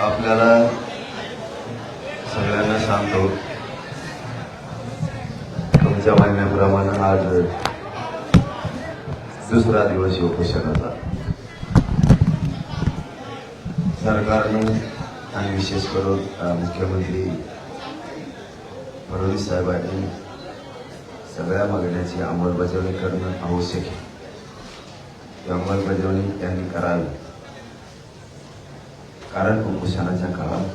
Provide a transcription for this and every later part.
आपल्याला सगळ्यांना सांगतो तुमच्या म्हणण्याप्रमाणे आज दुसरा दिवस उपोषणाचा सरकारनं आणि विशेष करून मुख्यमंत्री फडणवीस साहेबांनी सगळ्या मागण्याची अंमलबजावणी करणं आवश्यक आहे. ती अंमलबजावणी त्यांनी करावी. कारण कुपोषणाच्या काळात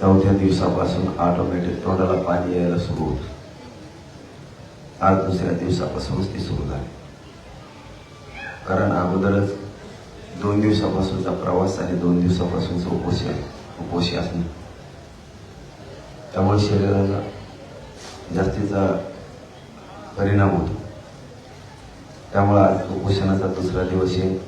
चौथ्या दिवसापासून ऑटोमॅटिक तोंडाला पाणी यायला सुरू होत. आज दुसऱ्या दिवसापासूनच ती सुरू झाली. कारण अगोदरच दोन दिवसापासूनचा प्रवास आणि दोन दिवसापासूनचं उपोषण उपोषी असणे त्यामुळे शरीराला जास्तीचा परिणाम होतो. त्यामुळे आज उपोषणाचा दुसरा दिवस आहे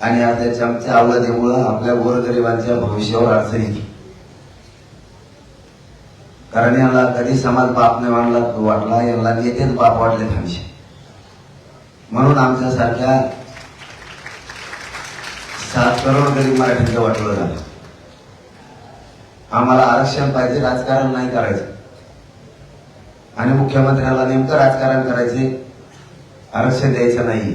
आणि आता आमच्या अवलादीमुळं आपल्या गोरगरिबांच्या भविष्यावर अडचण येते कारण यांना कधी समाज बाप नाही वाटला वाटला यांना नेतेच बाप वाटले हमेशा म्हणून आमच्यासारख्या सात करोड गरीब मराठीचं वाटलं झालं. आम्हाला आरक्षण पाहिजे राजकारण नाही करायचं. आणि मुख्यमंत्र्याला नेमकं राजकारण करायचे आरक्षण द्यायचं नाही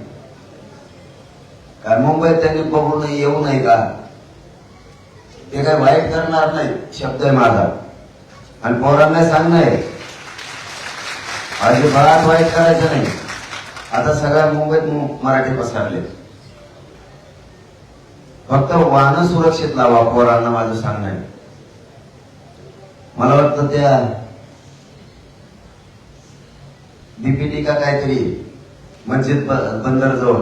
कारण मुंबईत त्यांनी बघू नये येऊ नये का? ते काय वाईट करणार नाही शब्द आहे माझा. आणि पोरांना सांगणं आहे अजिबात वाईट करायचं नाही. आता सगळ्या मुंबईत मराठी पसरले फक्त वाहन सुरक्षित लावा पोरांना माझं सांगणं आहे. मला वाटतं त्या बीपीटी का काहीतरी मस्जिद बंदर जवळ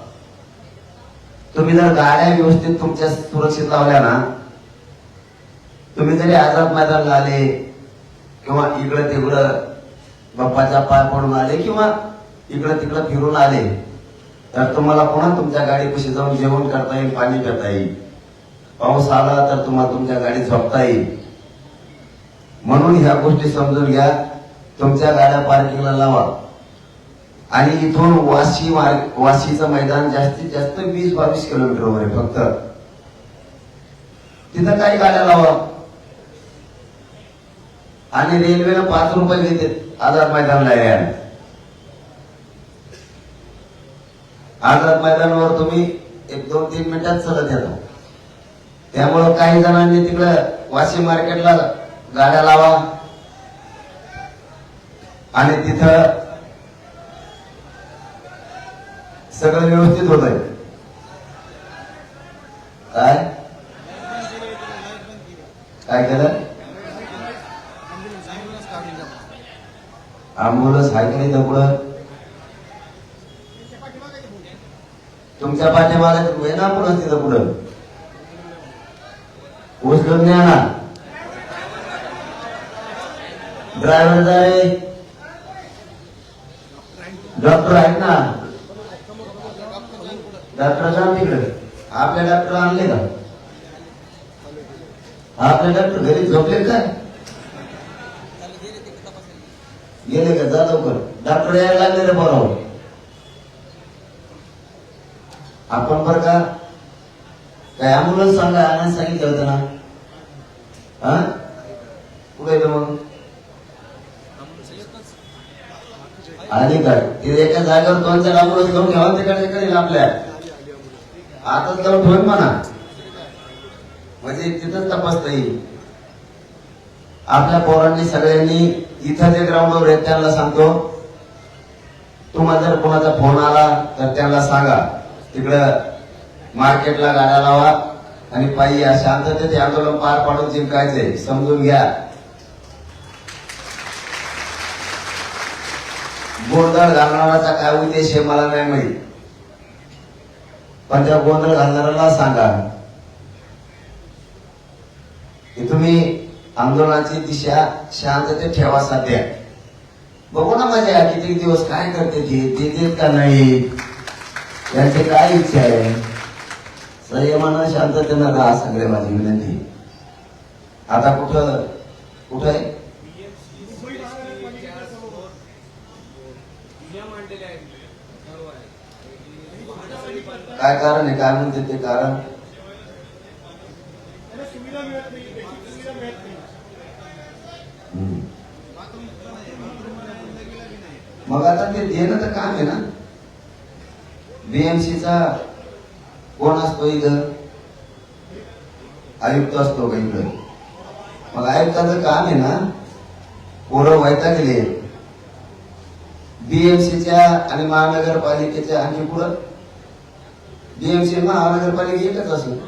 तुम्ही जर गाड्या व्यवस्थित तुमच्या सुरक्षित लावल्या ना तुम्ही जरी आझाद मैदानला आले किंवा इकडं तिकडं बाप्पाच्या पाय पडून आले किंवा इकडं तिकडं फिरून आले तर तुम्हाला पुन्हा तुमच्या गाडीपाशी जाऊन जेवण करता येईल पाणी करता येईल. पाऊस आला तर तुम्हाला तुमच्या गाडीत झोपता येईल. म्हणून ह्या गोष्टी समजून घ्या. तुमच्या गाड्या पार्किंगला लावा. आणि इथून वाशी मार्ग वाशीचं मैदान जास्तीत जास्त वीस बावीस किलोमीटरवर आहे फक्त. तिथं काही गाड्या लावा. आणि रेल्वेला पाच रुपये घेते आझाद मैदानला यायला आझाद मैदानावर तुम्ही एक दोन तीन मिनिटात चलत येता. त्यामुळं काही जणांनी तिकडं वाशी मार्केटला गाड्या लावा. आणि तिथं सगळं व्यवस्थित होत आहे. काय? काय केलं? अँब्युलन्स आहे की नाही तुमच्या पाठीमागे आहे ना पुढं तिथं पुढं उचलून द्या ना. ड्रायव्हर जाय डॉक्टर आहेत ना डॉक्टर जा तिकडे आपले डॉक्टर आणले का आपले डॉक्टर घरी झोपले काय गेले का जा लवकर डॉक्टर यायला लागले आपण बर का? काय अँब्युलन्स सांगा आणायला सांगितलं होतं ना? हा? कुठे मग? आली काय तिथे एका जागेवर दोन चार अँब्युलन्स घेऊन घ्यावा तिकडे करेल आपल्या. आताच जाऊन ठेवून म्हणा. म्हणजे तिथंच तपासता येईल. आपल्या पोरांनी सगळ्यांनी इथं जे ग्राउंडवर आहेत त्यांना सांगतो तुम्हाला जर कोणाचा फोन आला तर त्यांना सांगा. तिकडं मार्केटला गाड्या लावा आणि पायी या शांततेत आंदोलन पार पाडून जिंकायचे समजून घ्या. गोंधळ घालणाराचा काय उद्देश आहे मला नाही माहीत. पण त्या गोंधळ घालणाऱ्याला सांगा. की तुम्ही आंदोलनाची दिशा शांततेत ठेवा सध्या. बघू ना माझ्या किती दिवस काय करते ते देत का नाही? यांची काय इच्छा आहे? संयमानं शांततेनं राहा सगळे माझी विनंती. आता कुठं कुठं आहे? काय कारण आहे? काय म्हणते ते कारण? मग आता ते देणं तर काम आहे ना? बीएमसीचा कोण असतो इथं? आयुक्त असतो का इकडं? मग आयुक्ताचं काम आहे ना? पोरं व्हायता गेले बीएमसीच्या आणि महानगरपालिकेच्या आणखी पुढं? बीएमसी महानगरपालिका एकच असेल.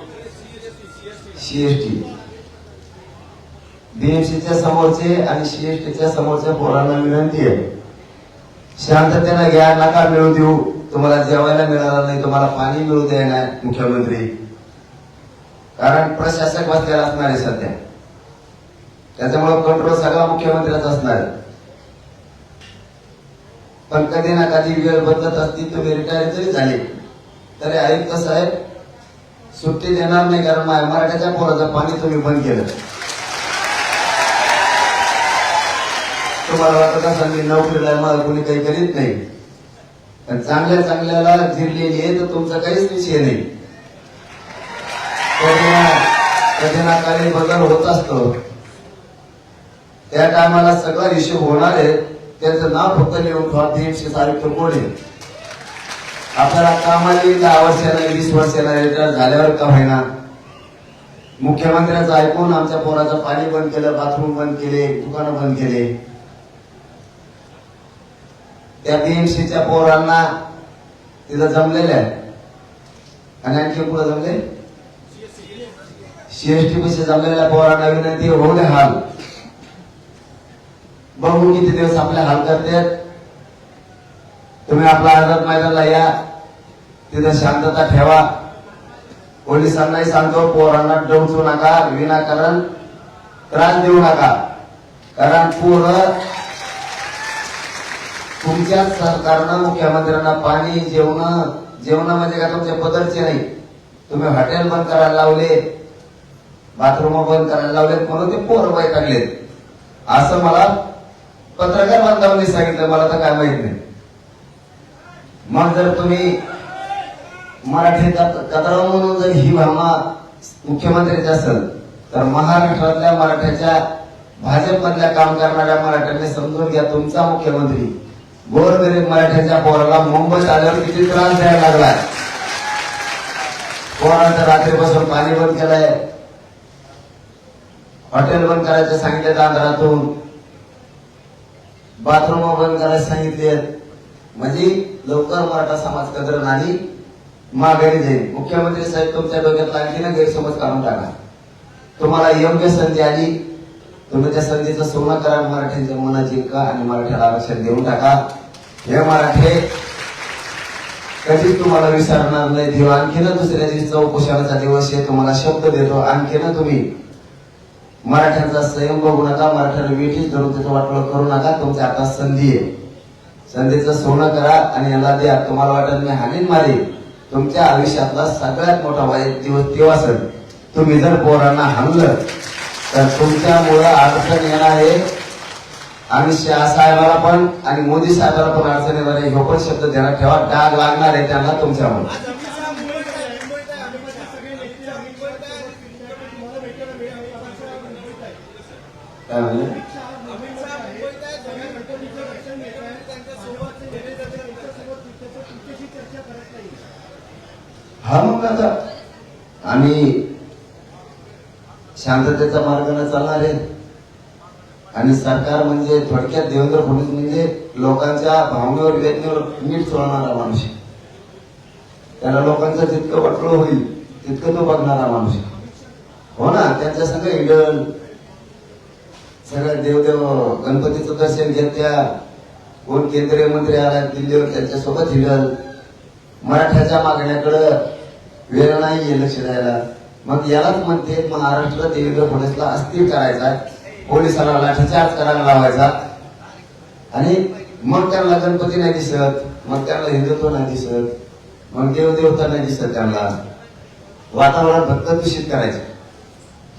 सीएसटी बीएमसीच्या समोरचे आणि सीएसटीच्या समोरच्या पोरांना विनंती आहे. शांततेनं घ्या नका मिळू देऊ. तुम्हाला जेवायला मिळणार नाही तुम्हाला पाणी मिळू दे मुख्यमंत्री. कारण प्रशासक बसलेला असणार आहे सध्या. त्याच्यामुळे कंट्रोल सगळा मुख्यमंत्र्याचा असणार आहे. पण कधी ना कधी वेळ बदलत असती तुम्ही रिटायर जरी झाले तरी आयुक्त साहेब सुट्टी देणार नाही कारण मराठ्याच्या पोराचं पाणी तुम्ही बंद केलं. तुम्हाला वाटत असेल मी नोकरीला आहे, मला कोणी काही करीत नाही? पण चांगल्या चांगल्याला जिरलेली आहे तर तुमचा काहीच विषय नाही. कधी ना काही बदल होत असतो. त्या टायमाला सगळा इश्यू होणार आहे. त्याचं नाव फक्त लिहून ठेवा तीनशे तारीख कोण आहे. आपल्याला कामाला येईल दहा वर्षाला वीस वर्षाला रिटायर झाल्यावर का होईना? मुख्यमंत्र्यांचं ऐकून आमच्या पोराचं पाणी बंद केलं बाथरूम बंद केले दुकानं बंद केले. त्या बीएमसीच्या पोरांना तिथं जमलेल्या आणि आणखी पुढे जमले? सीएसटी पैसे जमलेल्या पोरांना विनंती होऊ दे हाल. बघू किती दिवस आपले हाल करतात. तुम्ही आपला आझाद मैदानला या. तिथं शांतता ठेवा. पोलिसांनाही सांगतो पोरांना डवचू नका विनाकारण त्रास देऊ नका. कारण पोरं तुमच्या सरकारनं मुख्यमंत्र्यांना पाणी जेवण जेवण म्हणजे का तुमच्या पदरचे नाही. तुम्ही हॉटेल बंद करायला लावले बाथरूम बंद करायला लावले म्हणून ते पोर पोरं काढलेत असं मला पत्रकार बांधवांनी सांगितलं मला तर काय माहीत नाही. मग जर तुम्ही मराठी कथाराव म्हणून जर ही भामा मुख्यमंत्र्याची असेल तर महाराष्ट्रातल्या मराठ्याच्या भाजपमधल्या काम करणाऱ्या मराठ्यांनी समजून घ्या तुमचा मुख्यमंत्री गोरगरीब मराठ्याच्या पोराला मुंबईत आल्यावर किती त्रास द्यायला लागलाय? पोरांचं रात्रीपासून पाणी बंद केलंय. हॉटेल बंद करायचं सांगितले आंध्रातून बाथरूम बंद करायला सांगितले म्हणजे लवकर मराठा समाज कदर नाही माघारी जाईल मुख्यमंत्री साहेब तुमच्या डोक्यात लागली ना गैरसमज काढून टाका. तुम्हाला योग्य संधी आली तुम्ही त्या संधीचं सोनं करा मराठ्यांच्या मनाची जिंका आणि मराठ्याला आरक्षण देऊन टाका. हे मराठे कधीच तुम्हाला विसरणार नाही देव. आणखीन दुसऱ्या दिवशी उपोषणाचा दिवस आहे तुम्हाला शब्द देतो. आणखीन तुम्ही मराठ्यांचा संयम बघू नका मराठ्याला वेठीच धरून त्याचं वाटलं करू नका. तुमच्या आता संधी आहे. संधीचं सोनं करा आणि याला द्या. तुम्हाला वाटत मी हानीन मारे तुमच्या आयुष्यातला सगळ्यात मोठा वाईट दिवस तेव्हा सर तुम्ही जर पोरांना हाणलं तर तुमच्यामुळं अडचण येणार आहे. आम्ही शहा साहेबाला पण आणि मोदी साहेबाला पण अडचण येणार आहे. ह्यो पण शब्द ध्यानात ठेवा. डाग लागणार आहे त्यांना तुमच्यामुळे. काय हा मग आता. आम्ही शांततेचा मार्गाने चालणार आहे आणि सरकार म्हणजे थोडक्यात देवेंद्र फडणवीस म्हणजे लोकांच्या भावनेवर वेदनेवर मीठ चोळणारा माणूस आहे. त्याला लोकांचं जितकं वाटलं होईल तितकं तो बघणारा माणूस आहे. हो ना त्यांच्या संग इडल सगळ्या देवदेव गणपतीचं दर्शन घेतल्या कोण केंद्रीय मंत्री आला दिल्लीवर त्यांच्यासोबत हिडल मराठ्याच्या मागण्याकडं वेळ नाहीये लक्ष द्यायला मग यालाच म्हणते महाराष्ट्र देवेंद्र फडणवीसला अस्थिर करायचा पोलिसाला लाठीचार्ज करायला लावायचा. आणि मग त्यांना गणपती नाही दिसत मग त्यांना हिंदुत्व नाही दिसत मग देवदेवता नाही दिसत त्यांना. वातावरण फक्त दूषित करायचं.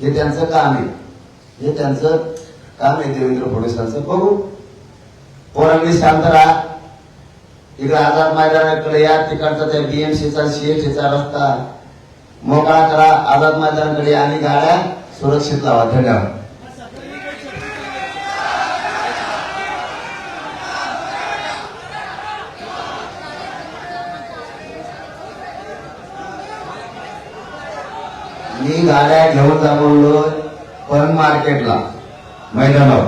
हे त्यांचं काम आहे. हे त्यांचं काम आहे देवेंद्र फडणवीसांचं. बघू. पोरांनी शांत राहा. इकडे आझाद मैदानाकडे या तिकडचा त्या बीएमसीचा सीएटीचा रस्ता. मोकळा करा आझाद मैदानाकडे आणि गाड्या सुरक्षित लावा धन्यवाद. मी गाड्या घेऊन जा पण मार्केटला मैदानावर.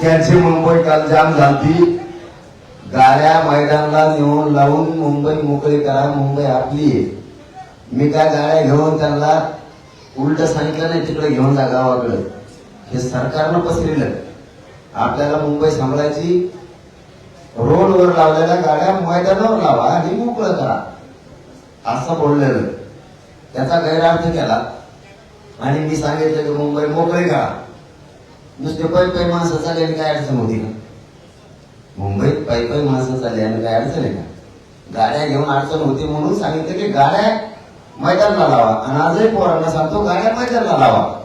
त्यांची मुंबई काल जाम झाली गाड्या मैदानाला नेऊन लावून मुंबई मोकळी करा मुंबई आपली आहे. मी काय गाड्या घेऊन त्यांना उलट सांगितलं नाही तिकडे घेऊन जा गावाकडे. हे सरकारनं पसरलं आपल्याला मुंबई सांभाळायची रोडवर लावलेल्या गाड्या मैदानावर लावा आणि मोकळं करा. असं बोललेलं त्याचा गैरअर्थ केला. आणि मी सांगितलं की मुंबई मोकळी करा. नुसते पै पै माणसं चालली आणि काय अडचण होती का? मुंबईत पै पै माणसं चालली आणि काय अडचण आहे का? गाड्या घेऊन अडचण होती म्हणून सांगितलं की गाड्या मैदानला लावा. आणि आजही पोरांना सांगतो गाड्या मैदानला लावा.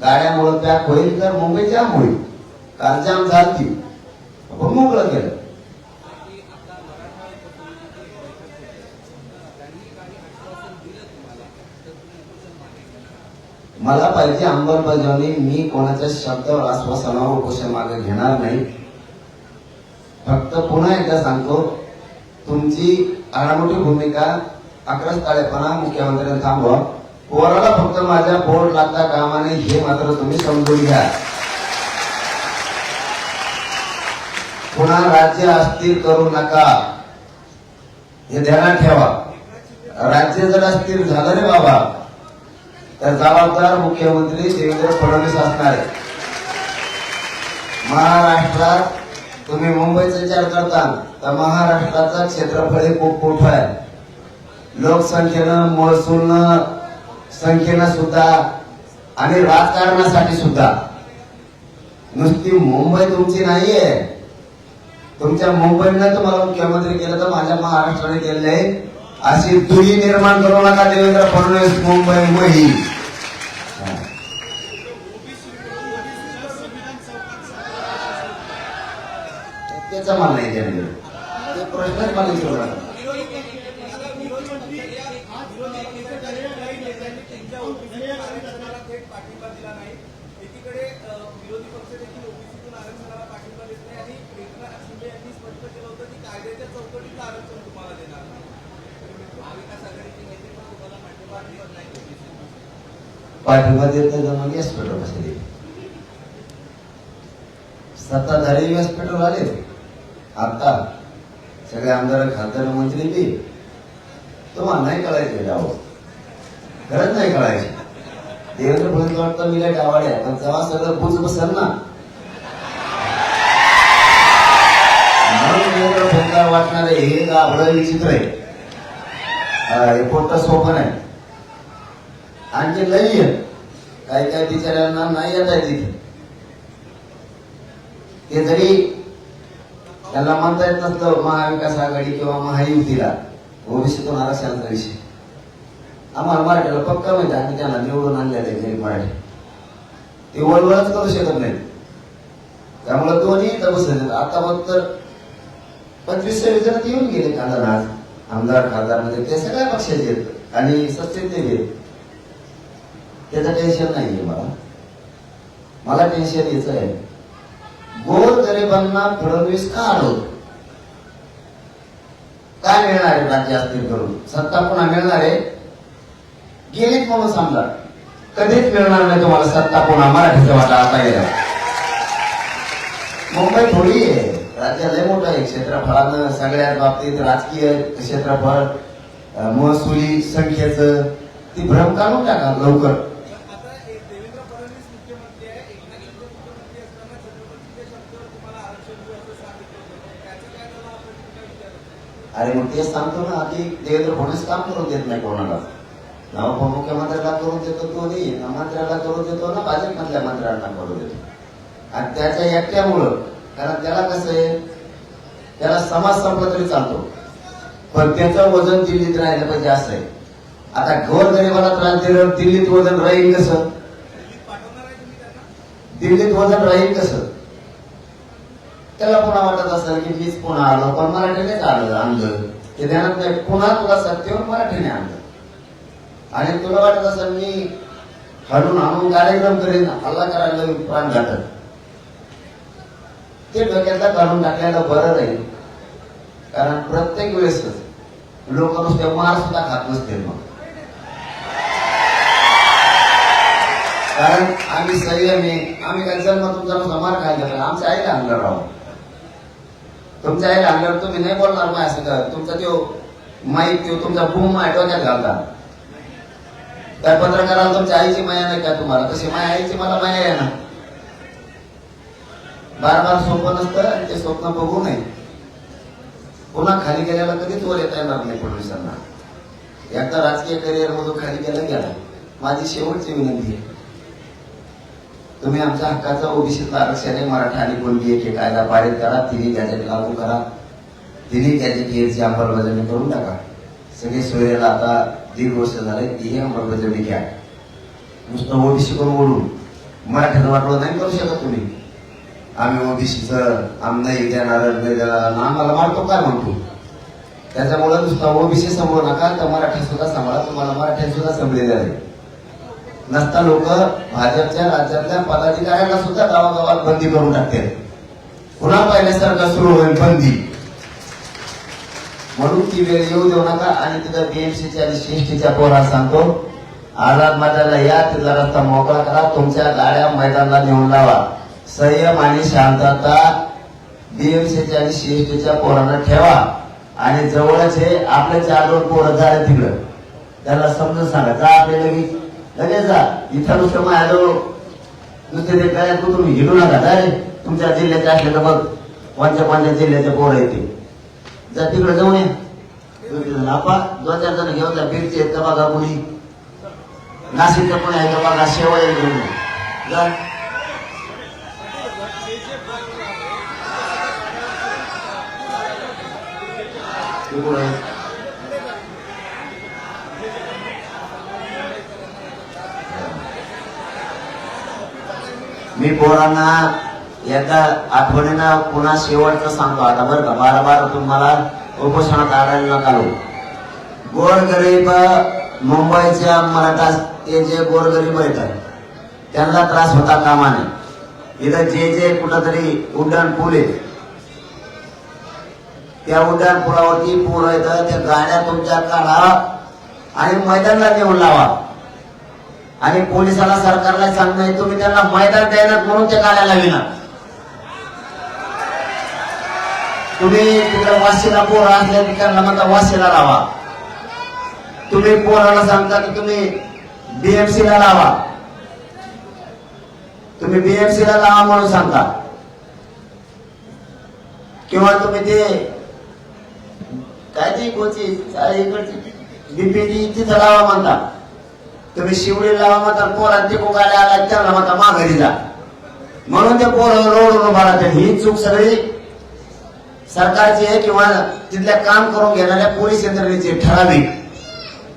गाड्यामुळे पॅक होईल तर मुंबई जाम होईल. काल जाम झालती आपण मोकळं केलं. मला पाहिजे अंमलबजावणी मी कोणाच्या शब्दावर आश्वासनावर उपोषण मागे घेणार नाही. फक्त पुन्हा एकदा सांगतो तुमची आडामोठी भूमिका अकराच ताळेपणा मुख्यमंत्र्यांनी थांबवा. पोराला फक्त माझ्या बोर्ड लागता कामा नये हे मात्र तुम्ही समजून घ्या. पुन्हा राज्य अस्थिर करू नका. हे ध्यानात ठेवा. राज्य जर अस्थिर झालं रे बाबा तर जबाबदार मुख्यमंत्री देवेंद्र फडणवीस असणार आहे महाराष्ट्रात तुम्ही मुंबईचा विचार करता तर महाराष्ट्राचा क्षेत्रफळ हे खूप मोठं आहे. लोकसंख्येनं महसूलनं संख्येनं सुद्धा आणि राजकारणासाठी सुद्धा. नुसती मुंबई तुमची नाहीये. तुमच्या मुंबईनं तुम्हाला मुख्यमंत्री केलं तर माझ्या महाराष्ट्राने केलेलं आहे अशी दुरी निर्माण करू नका देवेंद्र फडणवीस मुंबई मही. त्याचा मला नाही जनरल ते प्रश्नच मला विचारू नका थेट पाठिंबा दिला नाही एकीकडे अ, विरोधी पक्ष देखील ओबीसीतून आरक्षणाला पाठिंबा देत नाही आणि एकनाथ शिंदे यांनी स्पष्ट केलं होतं की कायद्याच्या चौकटीतलं आरक्षण तुम्हाला देणार नाही महाविकास आघाडीचे नेते पण तुम्हाला पाठिंबा देत नाही ओबीसी पाठिंबा देत नाही तर मग व्यासपीठावर बसले सत्ताधारी व्यासपीठावर आले आता सगळे आमदार खासदार मंत्री बी. तुम्हाला नाही कळायचे डाव खरंच नाही कळायचे. देवेंद्र फडणवीस वाटतं मी काय डावाड्या पण तेव्हा सगळं बुज बसल ना. देवेंद्र फडणवीस वाटणार हे आपलं विचित्र आहे. हा, हे पोट सोपं नाही आणखी लई आहे काही काही बिचाऱ्यांना नाही येत आहे तिथे. ते जरी त्यांना म्हणता येत नसतं महाविकास आघाडी किंवा महायुतीला. ओबीसीतून आरक्षणाचा विषय आम्हाला मराठीला पक्का माहिती आहे, आम्ही त्यांना निवडून आणलेलं आहे गरीब मराठी. ते वळवळच करू शकत नाही त्यामुळे दोन्ही इथं बसले आता मग तर पंचवीस सव्वीस जण येऊन गेले खासदार आज. आमदार खासदार म्हणजे ते सगळ्या पक्षाचे आहेत. आणि सत्तेत ते आहेत. त्याचं टेन्शन नाहीये मला. मला टेन्शन याच आहे गोर गरिबांना फडणवीस का अडवतो काय मिळणार आहे राज्य अस्थिर करून? सत्ता पुन्हा मिळणार आहे? गेलीत म्हणून समजा. कधीच मिळणार नाही तुम्हाला सत्ता पुन्हा मराठीचा वाटा आता गेला मुंबई थोडी आहे. राज्य लय मोठं आहे. क्षेत्रफळानं सगळ्या बाबतीत राजकीय क्षेत्रफळ महसुली संख्येचं ती भ्रम काढून टाका लवकर आता एक देवेंद्र फडणवीस मुख्यमंत्री आहे एकनाथ शिंदे मुख्यमंत्री असताना छत्रपती शिंदे शब्दावर तुम्हाला आरक्षण देऊ असं सांगितलं होतं त्याचं काय त्याला प्रतिक्रिया विचारत अरे मग तेच सांगतो ना आधी देवेंद्र फडणवीस काम करून देत नाही कोणाला. ना उपमुख्यमंत्र्याला करून देतो तो नाही मंत्र्याला करून देतो ना भाजपमधल्या मंत्र्यांना करून देतो. आणि त्याच्या एकट्यामुळं कारण त्याला कसं आहे त्याला समाज संपला तरी चालतो. पण त्याचं वजन दिल्लीत राहिलं पाहिजे असं आहे. आता घर गरीबाला त्रास दिलं दिल्लीत वजन राहील कसं? दिल्लीत दिल्लीत वजन राहील कसं? त्याला पुन्हा वाटत असेल की मीच पुन्हा आलो पण मराठीनेच आलं आणलं. ते ध्यानात नाही. पुन्हा तुला सत्तेवर मराठीने आणलं. आणि तुला वाटत असेल मी हडून आणून कार्यक्रम करेन हल्ला करायला प्राण घातक ते डोक्यातला काढून टाकलेलं बरं राहील कारण प्रत्येक वेळेसच लोक नुसते मार सुद्धा खात नसते मग. कारण आम्ही संयमी आम्ही काय जन्म तुमचा नुसता मार खायला आमच्या आईला आणलं राव. तुमच्या आई लागल्यावर तुम्ही नाही बोलणार माय असं तुमचा तो माईक तो तुमचा भूम माय डोक्यात घालता. त्या पत्रकाराला तुमच्या आईची माया नाही का तुम्हाला? तशी माया आईची मला माया आहे ना. बार बार स्वप्न नसतं आणि ते स्वप्न बघू नये. पुन्हा खाली गेल्याला कधीच वर येता येणार नाही फडणवीसांना एकदा राजकीय करिअर मधून खाली गेला गेला. माझी शेवटची विनंती आहे. तुम्ही आमच्या हक्काचा ओबीसीतला आरक्षण आहे मराठा आणि कोणती एक कायदा पारित करा तिन्ही गॅजेट लागू करा. तिन्ही गॅजेट याची अंमलबजावणी करून टाका. सगळे सोयऱ्याला आता दीड वर्ष झाले तीही अंमलबजावणी घ्या. नुसतं ओबीसी करून ओढून. मराठ्याचं वाटलं नाही करू शकत तुम्ही. आम्ही ओबीसीचं आम नाही देणार नाही देणार आम्हाला मारतो काय म्हणतो? त्याच्यामुळे नुसतं ओबीसी सांभाळू नका तर मराठा सुद्धा सांभाळा. तुम्हाला मराठी सुद्धा समजलेले आहे. नसता लोक भाजपच्या राज्यातल्या पदाधिकाऱ्यांना सुद्धा गावागावात बंदी करून टाकते पुन्हा पहिल्यासारखं सुरू होईल बंदी. म्हणून ती वेळ येऊ देऊ नका. आणि तिथं बीएमसीच्या आणि सीएसटीच्या पोरा सांगतो आझाद मैदानाला या तिथला रस्ता मोकळा करा. तुमच्या गाड्या मैदानाला नेऊन लावा. संयम आणि शांतता बीएमसीच्या आणि सीएसटीच्या पोरांना ठेवा. आणि जवळच हे आपले चार दोन पोरं झाले तिकडं. त्याला समजून सांगा. जा आपले लगेच लगेच जा. इथं नुसतं माझ्याजवळ नुसते ते काय तू तुम्ही हिरू नका. जा रे तुमच्या जिल्ह्याचे असले तर बघ. कोणत्या कोणत्या जिल्ह्याचे पोर येते जा तिकडे जाऊन ये. दोन आपा. दोन चार जण घेऊन जा. बीडचे आहेत का बघा कोणी? नाशिकचं पण आहे का बघा? सेवा आहे घेऊन जा. तिकडे मी पोरांना एकदा आठवणीनं पुन्हा शेवटचं सांगतो. आता बरं का बारा बारा तुम्हाला उपोषणात आढळलं नका गोरगरीब मुंबईच्या मराठा ते जे गोरगरीब आहेत त्यांना त्रास होता कामा नये इथं जे जे कुठंतरी उड्डाण पूल आहे त्या उड्डाण पुलावरती पूर येतं त्या गाड्या तुमच्या काढा आणि मैदानाला नेऊन लावा. आणि पोलिसाला सरकारला सांगणं तुम्ही त्यांना मैदान द्यायला म्हणून ते काढायला विना तुम्ही तिकडे वाशीला पोरं असल्या त्यांना म्हणता वाशीला लावा. तुम्ही पोराला सांगता की तुम्ही बीएमसी ला लावा. तुम्ही बीएमसी ला लावा म्हणून सांगता. किंवा तुम्ही ते काय ती कोणती इकडची बीपीडी तिथं लावा म्हणता. तुम्ही शिवडी लावा म्हणता पोरात ते गाड्या आला त्यांना म्हणता माघारी जा. म्हणून ते पोर रोड उभा राहतात ही चूक सगळी सरकारची आहे किंवा तिथल्या काम करून घेणाऱ्या पोलीस यंत्रणेची ठराविक.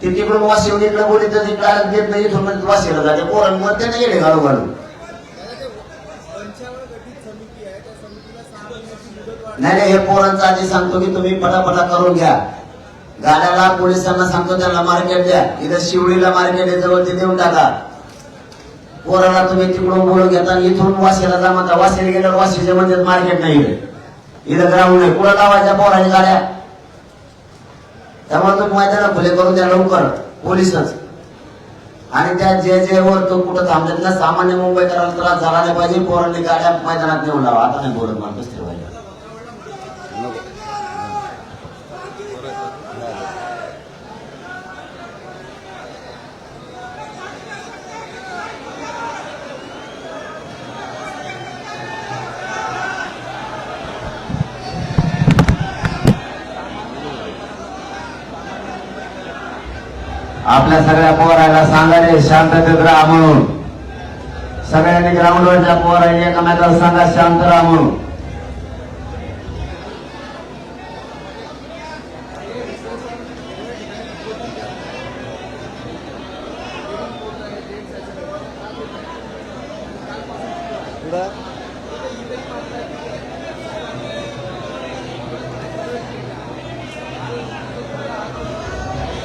ते तिकडून वा शिवडीकडे बोली तर तिकडे आलं देत नाही इथून म्हणजे वाशिवला जाते. पोरांमुळे ते नाही घालू घालू नाही नाही हे पोरांचं आधी सांगतो की तुम्ही पटापटा करून घ्या. गाड्याला पोलिसांना सांगतो त्यांना मार्केट द्या. इथं शिवडीला मार्केट आहे जवळ ते देऊन टाका. पोराला तुम्ही तिकडून बोलून घेता इथून वाशीला जा म्हणता. वाशीला गेल्यावर वाशीच्या म्हणजे मार्केट नाही इथं ग्राउंड आहे. कुठं लावायच्या पोराने गाड्या? त्यामुळे तुम्ही मैदाना खुले करून द्या लवकर. पोलिसच. आणि त्या जे जे वर तो कुठं थांबतात ना सामान्य मुंबईकरांना त्रास झाला नाही पाहिजे. पोरांनी गाड्या मैदानात नेऊन लावा. आता नाही बोलत आपल्या सगळ्या पोरायला सांगा रे शांततेत राहा म्हणून. सगळ्यांनी ग्राउंडवरच्या पोरांनी एकामेकाला सांगा शांत राहा म्हणून.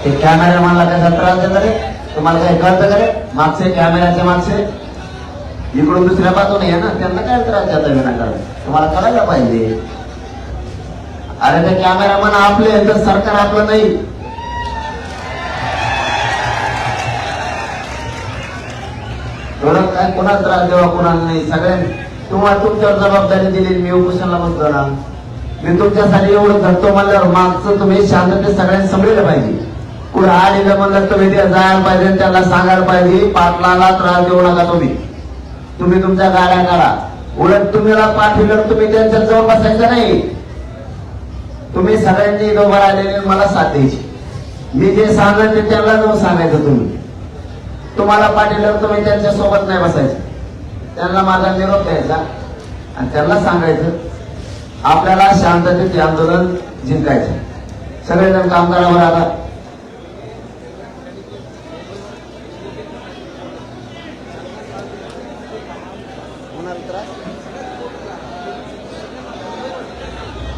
ते कॅमेरामॅनला कसा त्रास देतं रे. तुम्हाला काही कळतं का रे? मागचे कॅमेऱ्याचे मागचे. इकडून दुसऱ्या बाजूने आहे ना त्यांना काय त्रास देता विनाकारण तुम्हाला कळायला पाहिजे. अरे ते कॅमेरामॅन आपले तर सरकार आपलं नाही. काय कोणाला त्रास द्यावा कोणाला नाही. सगळ्यांनी. तुम्हाला तुमच्यावर जबाबदारी दिली मी उपोषणला बसलो ना. मी तुमच्यासाठी एवढं धरतो म्हणल्यावर मागचं तुम्ही शांततेत सगळ्यांनी समजलं पाहिजे. कुठं आलेलं म्हणलं तुम्ही ते जायला पाहिजे त्याला सांगायला पाहिजे पाटलाला त्रास देऊ नका तुम्ही. तुम्ही तुमच्या गाड्या काढा. उलट तुम्हीला पाठवलं तुम्ही त्यांच्या जवळ बसायचं नाही. तुम्ही सगळ्यांनी इथं उभं राहिलेले मला साथ द्यायची. मी जे सांगत ते त्यांना जाऊन सांगायचं तुम्ही. तुम्हाला पाठवल्यावर तुम्ही त्यांच्यासोबत नाही बसायचं. त्यांना माझा निरोप द्यायचा आणि त्यांना सांगायचं. आपल्याला शांततेत आंदोलन जिंकायचं. सगळेजण काम आला.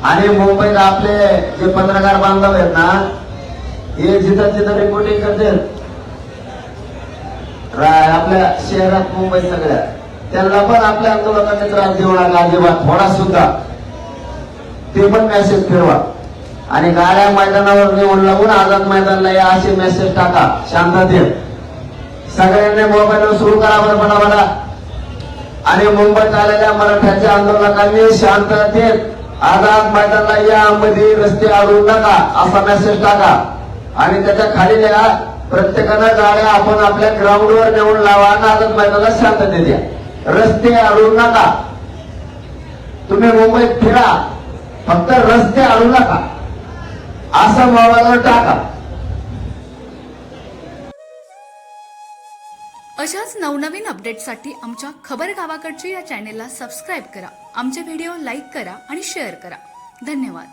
आणि मुंबईत आपले जे पत्रकार बांधव आहेत ना हे जिथं जिथं रिपोर्टिंग करतील. आपल्या शहरात मुंबईत सगळ्या. त्यांना पण आपल्या आंदोलनाने त्रास देऊ नका अजिबात थोडा सुद्धा. ते पण मेसेज फिरवा. आणि गाड्या मैदानावर नेऊन लावून आझाद मैदानला या असे मेसेज टाका. शांततेत. सगळ्यांनी मोबाईलवर सुरू करा बरं म्हणा मला आणि मुंबईत आलेल्या मराठ्याच्या आंदोलकांनी शांततेत आझाद या यामध्ये रस्ते अडवू नका असा मेसेज टाका. आणि त्याच्याखाली लिहा प्रत्येकानं गाड्या आपण आपल्या ग्राउंडवर नेऊन लावा आणि आझाद मैदानाला शांतते द्या. रस्ते अडवू नका. तुम्ही मुंबईत फिरा फक्त रस्ते अडवू नका. असं मोबाईलवर टाका. अशाच नवनवीन अपडेटसाठी आमच्या खबर गावाकडची या चॅनेलला सबस्क्राईब करा. आमचे व्हिडिओ लाईक करा आणि शेअर करा. धन्यवाद.